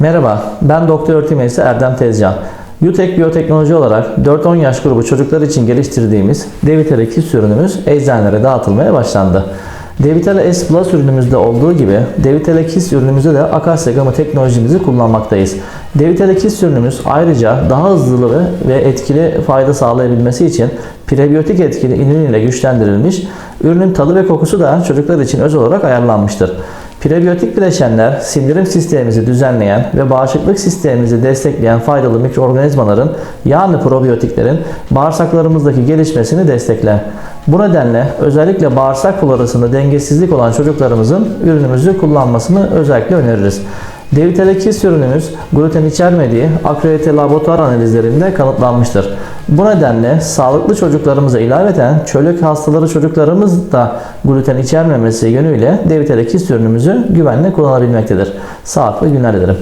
Merhaba, ben Doktor Öğretim Erdem Tezcan. Yutek Biyoteknoloji olarak 4-10 yaş grubu çocuklar için geliştirdiğimiz Devitele Kids ürünümüz eczanelere dağıtılmaya başlandı. Devitele S Plus ürünümüzde olduğu gibi Devitele Kids ürünümüzde de Akasya Gamma teknolojimizi kullanmaktayız. Devitele Kids ürünümüz ayrıca daha hızlı ve- etkili fayda sağlayabilmesi için prebiyotik etkili inulin ile güçlendirilmiş, ürünün tadı ve kokusu da çocuklar için özel olarak ayarlanmıştır. Prebiyotik bileşenler sindirim sistemimizi düzenleyen ve bağışıklık sistemimizi destekleyen faydalı mikroorganizmaların yani probiyotiklerin bağırsaklarımızdaki gelişmesini destekler. Bu nedenle özellikle bağırsak florasında dengesizlik olan çocuklarımızın ürünümüzü kullanmasını özellikle öneririz. Devitele Kiss ürünümüz gluten içermediği akredite laboratuvar analizlerinde kanıtlanmıştır. Bu nedenle sağlıklı çocuklarımıza ilaveten çölek hastaları çocuklarımız da gluten içermemesi yönüyle Devitele Kiss ürünümüzü güvenle kullanabilmektedir. Sağlıklı günler dilerim.